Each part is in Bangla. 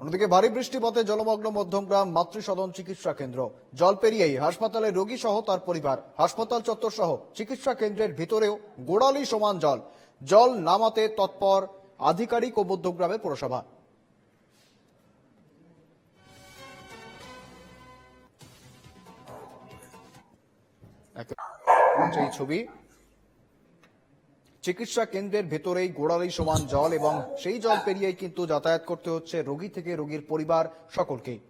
অন্যদিকে ভারী বৃষ্টিপাতে জলমগ্ন মধ্যমগ্রাম মাতৃসদন চিকিৎসা কেন্দ্র। জল পেরিয়েই হাসপাতালে রোগী সহ তার পরিবার। হাসপাতাল চত্বর সহ চিকিৎসা কেন্দ্রের ভিতরেও গোড়ালি সমান জল। জল নামাতে তৎপর আধিকারিক ও মধ্যমগ্রামের পুরসভা। এই ছবি। চিকিৎসা কেন্দ্রের ভেতরেই গোড়ালি সমান জল এবং সেই জল পেরিয়েই কিন্তু যাতায়াত করতে হচ্ছে রোগী থেকে রোগীর পরিবার সকলকেই।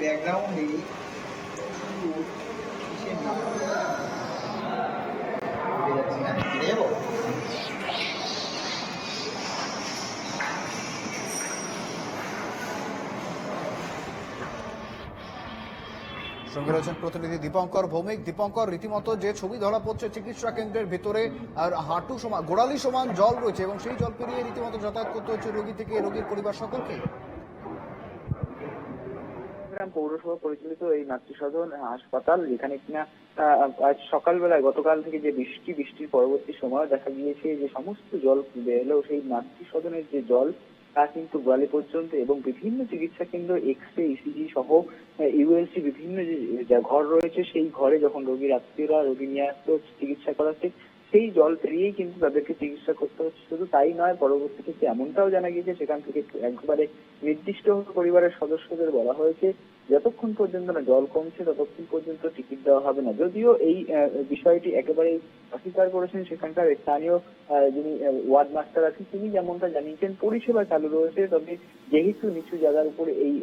ব্যাকগ্রাউন্ডে সঙ্গে রয়েছেন প্রতিনিধি দীপঙ্কর ভৌমিক। দীপঙ্কর, রীতিমতো যে ছবি ধরা পড়ছে চিকিৎসা কেন্দ্রের ভেতরে, আর হাঁটু সমান, গোড়ালি সমান জল রয়েছে এবং সেই জল পেরিয়ে রীতিমতো যাতায়াত করতে হচ্ছে রোগী থেকে, রোগীর পরিবার সকলকে পৌরসভা পরিচালিত এই মাতৃসদন হাসপাতাল, যেখানে কিনা আজ সকালবেলায় গতকাল থেকে যে বৃষ্টি, বৃষ্টির পরবর্তী সময় দেখা গিয়েছে যে সমস্ত জল বেরোলেও সেই মাতৃসদনের যে জল তা কিন্তু গোয়ালে পর্যন্ত এবং বিভিন্ন চিকিৎসা কেন্দ্র এক্স রে ইসিজি সহ ইউএলসি বিভিন্ন যে ঘর রয়েছে, সেই ঘরে যখন রোগীর আত্মীয়রা রোগী নিয়ে আসতো, চিকিৎসা করাতে সেই জল পেরিয়েই কিন্তু তাদেরকে চিকিৎসা করতে হচ্ছে। শুধু তাই নয় পরবর্তী ক্ষেত্রে এমনটাও জানা গিয়েছে, সেখান থেকে একবারে নির্দিষ্ট পরিবারের সদস্যদের বলা হয়েছে, যতক্ষণ পর্যন্ত না জল কমছে, ততক্ষণ পর্যন্ত টিকিট দেওয়া হবে না। যদিও এই বিষয়টি একেবারে অস্বীকার করেছেন সেখানকার স্থানীয় যিনি ওয়ার্ড মাস্টার আছেন, তিনি যেমনটা জানিয়েছেন, পরিষেবা চালু রয়েছে, তবে যেহেতু নিচু জায়গার উপরে এই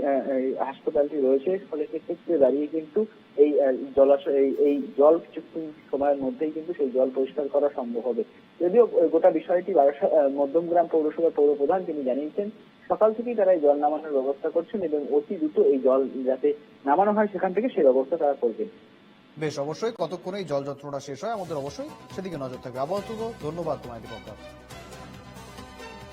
হাসপাতালটি রয়েছে, ফলে সেক্ষেত্রে দাঁড়িয়ে কিন্তু এই জলাশয় এই- এই জল কিছুক্ষণ সময়ের মধ্যেই কিন্তু সেই জল পরিষ্কার করা সম্ভব হবে। যদিও গোটা বিষয়টি মধ্যমগ্রাম পৌরসভার পৌর প্রধান তিনি জানিয়েছেন, সকাল থেকেই তারা এই জল নামানোর ব্যবস্থা করছেন এবং অতি দ্রুত এই জল যাতে নামানো হয় সেখান থেকে সেই ব্যবস্থা তারা করবেন। বেশ, অবশ্যই কতক্ষণে এই জল যন্ত্রণা শেষ হয় আমাদের অবশ্যই সেদিকে নজর থাকবে। আবহাওয়া ধন্যবাদ তোমায় দীপঙ্কর।